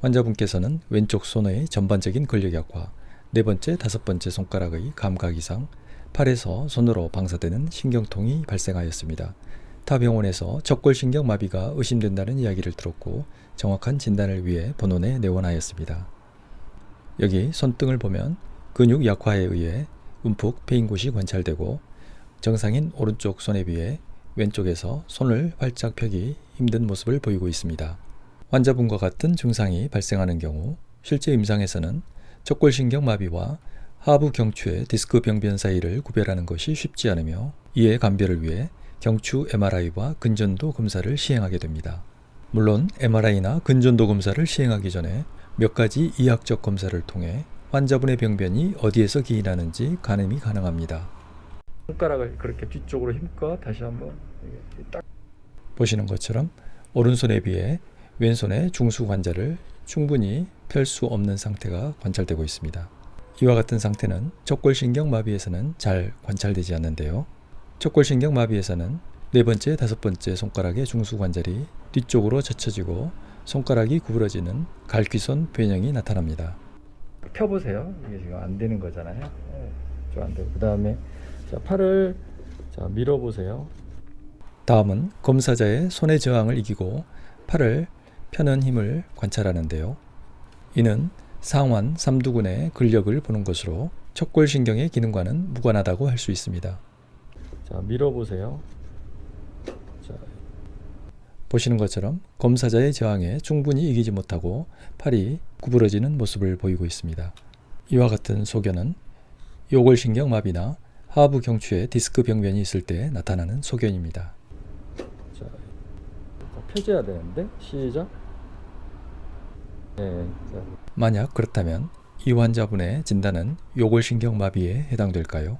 환자분께서는 왼쪽 손의 전반적인 근력 약화, 네 번째, 다섯 번째 손가락의 감각 이상, 팔에서 손으로 방사되는 신경통이 발생하였습니다. 타 병원에서 적골신경 마비가 의심된다는 이야기를 들었고 정확한 진단을 위해 본원에 내원하였습니다. 여기 손등을 보면 근육 약화에 의해 움푹 패인 곳이 관찰되고 정상인 오른쪽 손에 비해 왼쪽에서 손을 활짝 펴기 힘든 모습을 보이고 있습니다. 환자분과 같은 증상이 발생하는 경우 실제 임상에서는 척골신경 마비와 하부 경추의 디스크 병변 사이를 구별하는 것이 쉽지 않으며 이에 감별을 위해 경추 MRI와 근전도 검사를 시행하게 됩니다. 물론 MRI나 근전도 검사를 시행하기 전에 몇 가지 이학적 검사를 통해 환자분의 병변이 어디에서 기인하는지 가늠이 가능합니다. 손가락을 그렇게 뒤쪽으로 힘껏 다시 한번 딱 보시는 것처럼 오른손에 비해 왼손의 중수 관자를 충분히 펼 수 없는 상태가 관찰되고 있습니다. 이와 같은 상태는 척골신경 마비에서는 잘 관찰되지 않는데요. 척골신경 마비에서는 네 번째, 다섯 번째 손가락의 중수 관절이 뒤쪽으로 젖혀지고 손가락이 구부러지는 갈퀴손 변형이 나타납니다. 펴보세요. 이게 지금 안 되는 거잖아요. 네, 좀안 되고 그 다음에 자 팔을 자 밀어보세요. 다음은 검사자의 손의 저항을 이기고 팔을 펴는 힘을 관찰하는데요. 이는 상완 삼두근의 근력을 보는 것으로 척골신경의 기능과는 무관하다고 할 수 있습니다. 자, 밀어보세요. 자, 보시는 것처럼 검사자의 저항에 충분히 이기지 못하고 팔이 구부러지는 모습을 보이고 있습니다. 이와 같은 소견은 요골신경 마비나 하부 경추에 디스크 병변이 있을 때 나타나는 소견입니다. 자, 펴줘야 되는데 시작. 네, 자. 만약 그렇다면 이 환자분의 진단은 요골신경 마비에 해당될까요?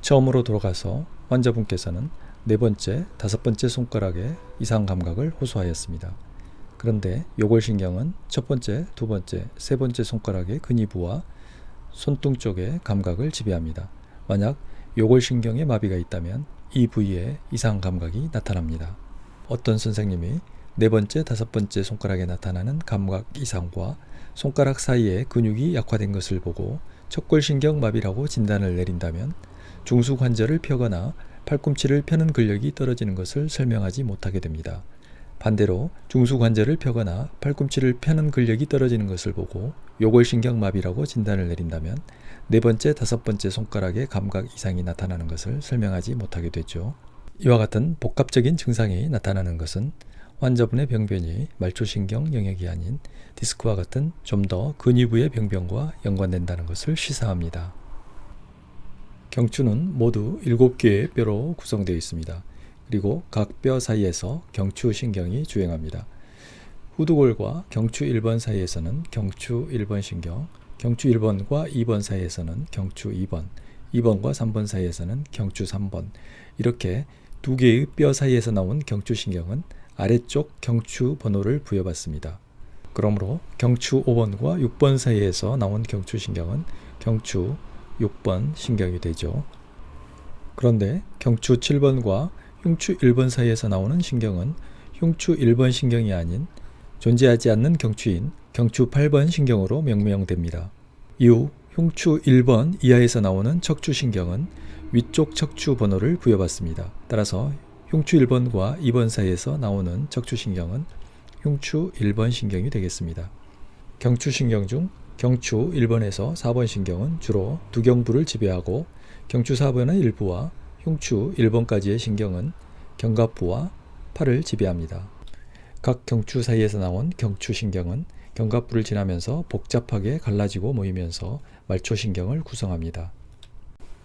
처음으로 돌아가서 환자분께서는 네 번째, 다섯 번째 손가락에 이상 감각을 호소하였습니다. 그런데 요골신경은 첫 번째, 두 번째, 세 번째 손가락의 근위부와 손등 쪽의 감각을 지배합니다. 만약 요골신경에 마비가 있다면 이 부위에 이상 감각이 나타납니다. 어떤 선생님이 네 번째, 다섯 번째 손가락에 나타나는 감각 이상과 손가락 사이에 근육이 약화된 것을 보고 척골신경 마비라고 진단을 내린다면 중수 관절을 펴거나 팔꿈치를 펴는 근력이 떨어지는 것을 설명하지 못하게 됩니다. 반대로 중수 관절을 펴거나 팔꿈치를 펴는 근력이 떨어지는 것을 보고 요골신경 마비라고 진단을 내린다면 네 번째, 다섯 번째 손가락의 감각 이상이 나타나는 것을 설명하지 못하게 되죠. 이와 같은 복합적인 증상이 나타나는 것은 환자분의 병변이 말초신경 영역이 아닌 디스크와 같은 좀 더 근위부의 병변과 연관된다는 것을 시사합니다. 경추는 모두 7개의 뼈로 구성되어 있습니다. 그리고 각 뼈 사이에서 경추 신경이 주행합니다. 후두골과 경추 1번 사이에서는 경추 1번 신경, 경추 1번과 2번 사이에서는 경추 2번, 2번과 3번 사이에서는 경추 3번, 이렇게 두 개의 뼈 사이에서 나온 경추신경은 아래쪽 경추 번호를 부여받습니다. 그러므로 경추 5번과 6번 사이에서 나온 경추신경은 경추 6번 신경이 되죠. 그런데 경추 7번과 흉추 1번 사이에서 나오는 신경은 흉추 1번 신경이 아닌 존재하지 않는 경추인 경추 8번 신경으로 명명됩니다. 이후 흉추 1번 이하에서 나오는 척추신경은 위쪽 척추 번호를 부여받습니다. 따라서 흉추 1번과 2번 사이에서 나오는 척추신경은 흉추 1번 신경이 되겠습니다. 경추신경 중 경추 1번에서 4번 신경은 주로 두경부를 지배하고 경추 4번의 일부와 흉추 1번까지의 신경은 견갑부와 팔을 지배합니다. 각 경추 사이에서 나온 경추신경은 견갑부를 지나면서 복잡하게 갈라지고 모이면서 말초신경을 구성합니다.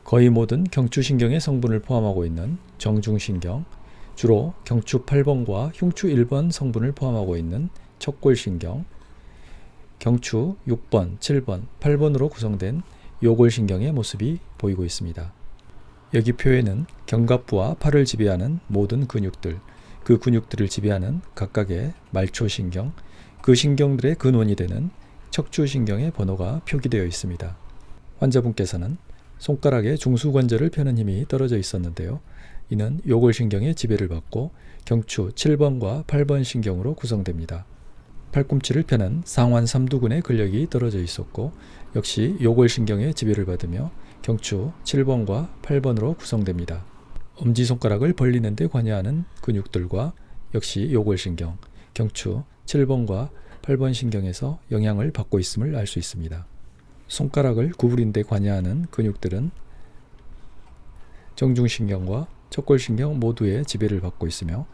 거의 모든 경추신경의 성분을 포함하고 있는 정중신경, 주로 경추 8번과 흉추 1번 성분을 포함하고 있는 척골신경, 경추 6번, 7번, 8번으로 구성된 요골신경의 모습이 보이고 있습니다. 여기 표에는 견갑부와 팔을 지배하는 모든 근육들, 그 근육들을 지배하는 각각의 말초신경, 그 신경들의 근원이 되는 척추신경의 번호가 표기되어 있습니다. 환자분께서는 손가락에 중수관절을 펴는 힘이 떨어져 있었는데요. 이는 요골신경의 지배를 받고 경추 7번과 8번 신경으로 구성됩니다. 팔꿈치를 펴는 상완 삼두근의 근력이 떨어져 있었고 역시 요골신경의 지배를 받으며 경추 7번과 8번으로 구성됩니다. 엄지손가락을 벌리는 데 관여하는 근육들과 역시 요골신경, 경추 7번과 8번 신경에서 영향을 받고 있음을 알 수 있습니다. 손가락을 구부린 데 관여하는 근육들은 정중신경과 척골신경 모두의 지배를 받고 있으며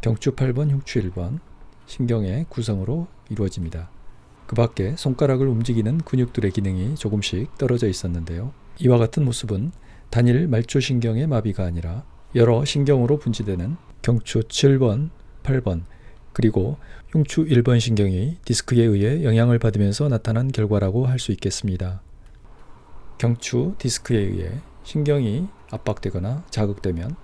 경추 8번, 흉추 1번 신경의 구성으로 이루어집니다. 그 밖에 손가락을 움직이는 근육들의 기능이 조금씩 떨어져 있었는데요. 이와 같은 모습은 단일 말초신경의 마비가 아니라 여러 신경으로 분지되는 경추 7번, 8번, 그리고 흉추 1번 신경이 디스크에 의해 영향을 받으면서 나타난 결과라고 할 수 있겠습니다. 경추 디스크에 의해 신경이 압박되거나 자극되면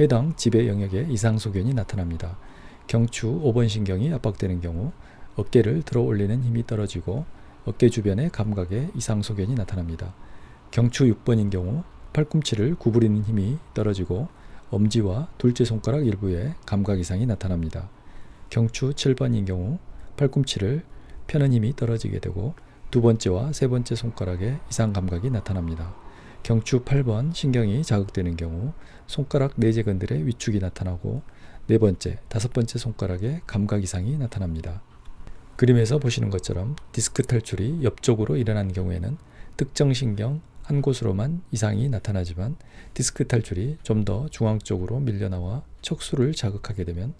해당 지배 영역에 이상 소견이 나타납니다. 경추 5번 신경이 압박되는 경우 어깨를 들어 올리는 힘이 떨어지고 어깨 주변의 감각에 이상 소견이 나타납니다. 경추 6번인 경우 팔꿈치를 구부리는 힘이 떨어지고 엄지와 둘째 손가락 일부에 감각 이상이 나타납니다. 경추 7번인 경우 팔꿈치를 펴는 힘이 떨어지게 되고 두 번째와 세 번째 손가락에 이상 감각이 나타납니다. 경추 8번 신경이 자극되는 경우 손가락 내재근들의 위축이 나타나고 네 번째, 다섯 번째 손가락에 감각 이상이 나타납니다. 그림에서 보시는 것처럼 디스크 탈출이 옆쪽으로 일어난 경우에는 특정 신경 한 곳으로만 이상이 나타나지만 디스크 탈출이 좀 더 중앙 쪽으로 밀려나와 척수를 자극하게 되면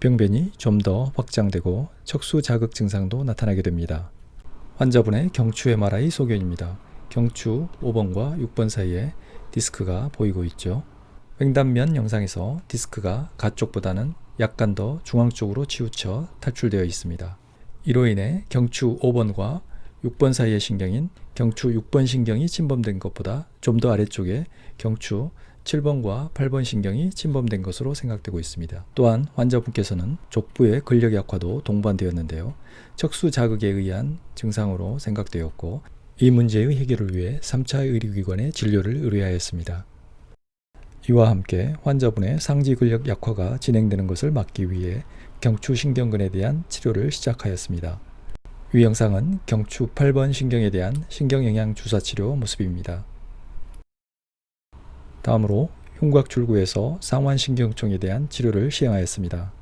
병변이 좀 더 확장되고 척수 자극 증상도 나타나게 됩니다. 환자분의 경추 MRI 소견입니다. 경추 5번과 6번 사이에 디스크가 보이고 있죠. 횡단면 영상에서 디스크가 가쪽보다는 약간 더 중앙 쪽으로 치우쳐 탈출되어 있습니다. 이로 인해 경추 5번과 6번 사이의 신경인 경추 6번 신경이 침범된 것보다 좀 더 아래쪽에 경추 7번과 8번 신경이 침범된 것으로 생각되고 있습니다. 또한 환자분께서는 족부의 근력 약화도 동반되었는데요. 척수 자극에 의한 증상으로 생각되었고 이 문제의 해결을 위해 3차 의료기관에 진료를 의뢰하였습니다. 이와 함께 환자분의 상지 근력 약화가 진행되는 것을 막기 위해 경추 신경근에 대한 치료를 시작하였습니다. 위 영상은 경추 8번 신경에 대한 신경영양 주사 치료 모습입니다. 다음으로 흉곽 출구에서 상완신경통에 대한 치료를 시행하였습니다.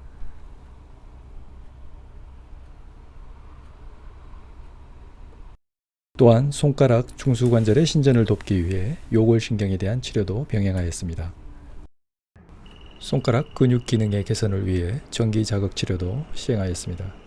또한 손가락 중수관절의 신전을 돕기 위해 요골신경에 대한 치료도 병행하였습니다. 손가락 근육 기능의 개선을 위해 전기 자극 치료도 시행하였습니다.